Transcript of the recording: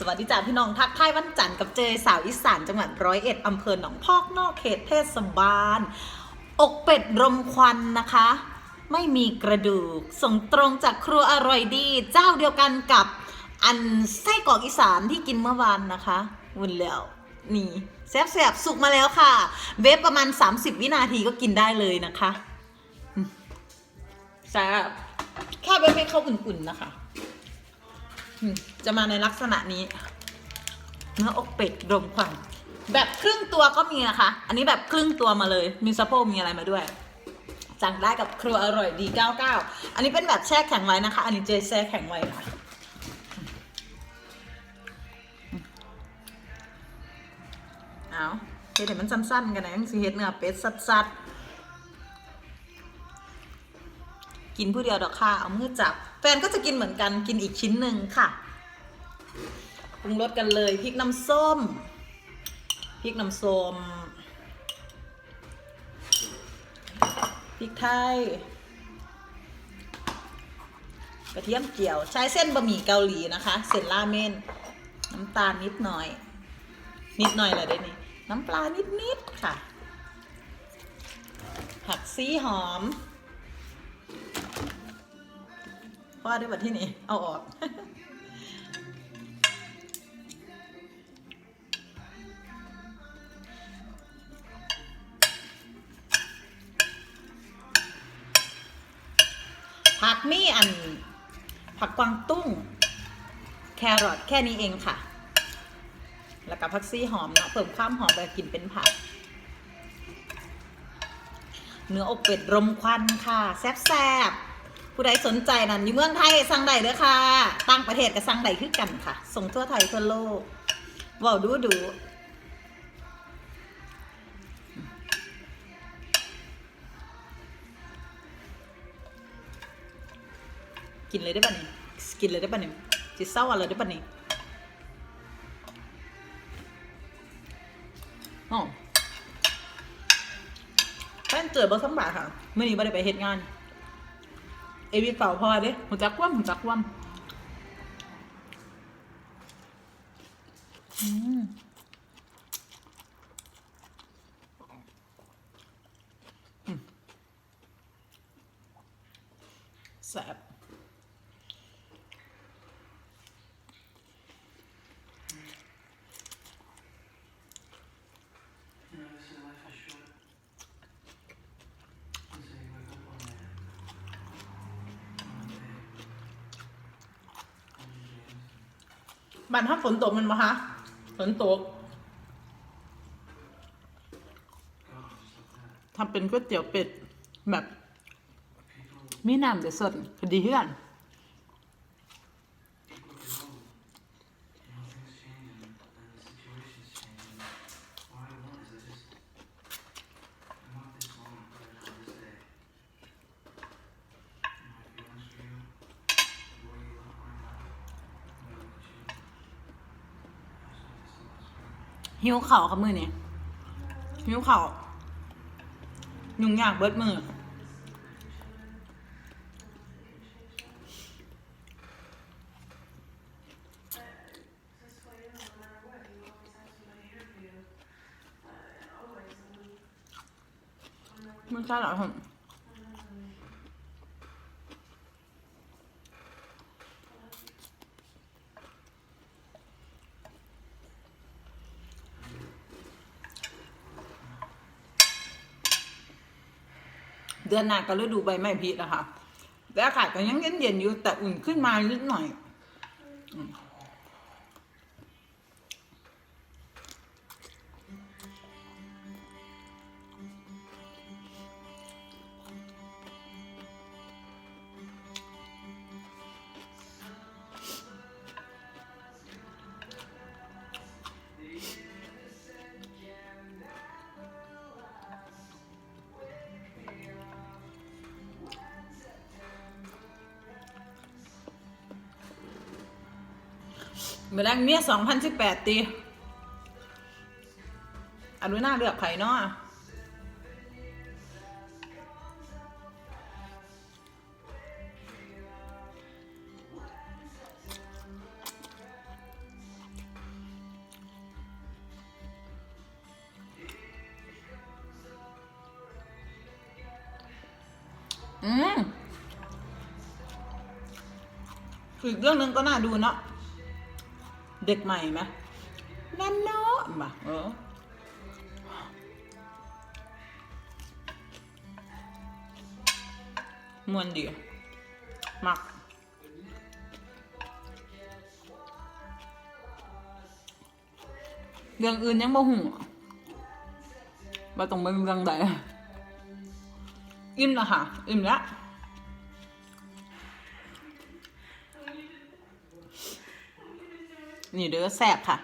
สวัสดีจ้าพี่น้องทักทายวันจันทร์กับเจสาวอีสานจังหวัดร้อยเอ็ดอำเภอหนองพอกนอกเขตเทศบาล อกเป็ดรมควันนะคะ ไม่มีกระดูก ส่งตรงจากครัวอร่อยดี เจ้าเดียวกันกับอันไส้กรอกอีสานที่กินเมื่อวานนะคะวุ่นแล้วนี่แซ่บๆสุกมาแล้วค่ะ เวฟประมาณ 30 วินาทีก็กินได้เลยนะคะแซ่บแค่เวฟให้เขาอุ่นๆนะคะ จะมาในลักษณะนี้ เนื้ออกเป็ดรมควันแบบครึ่งตัวก็มีนะคะ อันนี้แบบครึ่งตัวมาเลย มีสะโพกมีอะไรมาด้วยสั่งได้กับครัวอร่อยดี 99 อันนี้เป็นแบบแช่แข็งไว้นะคะ อันนี้เจแช่แข็งไว้ค่ะเอาเฮ็ดมันสั้นๆกันนะยังสิเฮ็ดเนื้อเป็ดสัดๆกินผู้เดียวดอกค่ะ เอามือจับ นก็จะกินเหมือนกันกินอีกชิ้นหนึ่งค่ะปรุงรสกันเลยพริกน้ำส้มพริกน้ำส้มพริกไทยกระเทียมเจียว ใช้เส้นบะหมี่เกาหลีนะคะ เส้นราเมนน้ำตาลนิดหน่อย นิดหน่อยแหละเด้นี่น้ำปลานิดๆค่ะ ผักซีหอม ว่าด้วยบัดที่นี่เอาออก ผักมีอัน ผักกวางตุ้ง แครอทแค่นี้เองค่ะ แล้วก็ผักซี่หอมเนาะเพิ่มความหอมแบบกินเป็นผักเนื้ออกเป็ดรมควันค่ะ แซ่บๆ ผู้ใดสนใจนั่นอยู่เมืองไทยสั่งได้เด้อค่ะตั้งประเทศก็สั่งได้คือกันค่ะ ส่งทั่วไทยทั่วโลกว้าดูดูกินเลยได้ป่ะเนี่ยกินเลยได้ป่ะเนี่ยจิเศร้าอะไรได้ป่ะเนี่ยอ๋อแป้นเจอบ่สำบากค่ะเมื่อนี้ไม่ได้ไปเฮ็ดงาน เอวิเป่าพอเด้หูจักคว่ำหูจักคว่ำอืมแซ่บ บ้านถ้าฝนตกมันมาคะฝนตกทำเป็นก๋วยเตี๋ยวเป็ดแบบมีน้ำแต่สดพอดีเพื่อน หิวเข่าวครับมือนี่หิวเข่าวยุ่งยากเบิดมือไม่ใช่หรอผม เดือนหน้าก็ฤดูใบไม้ผลินะคะแต่อากาศก็ยังเย็นๆอยู่แต่อุ่นขึ้นมานิดหน่อย มื่อแรงเมียสองพันสิบแปดตีอนุณาเลือกไข่เนาะอืมอีกเรื่องนึงก็น่าดูเนาะ เด็กใหม่ไหมนั่นเนาะมาเออมวนดีมักเรื่องอื่นยังบ่หูว่าต้องเป็นเรื่องใดอิ่มแล้วค่ะ อิ่มแล้ว นี่เด้อแสบค่ะ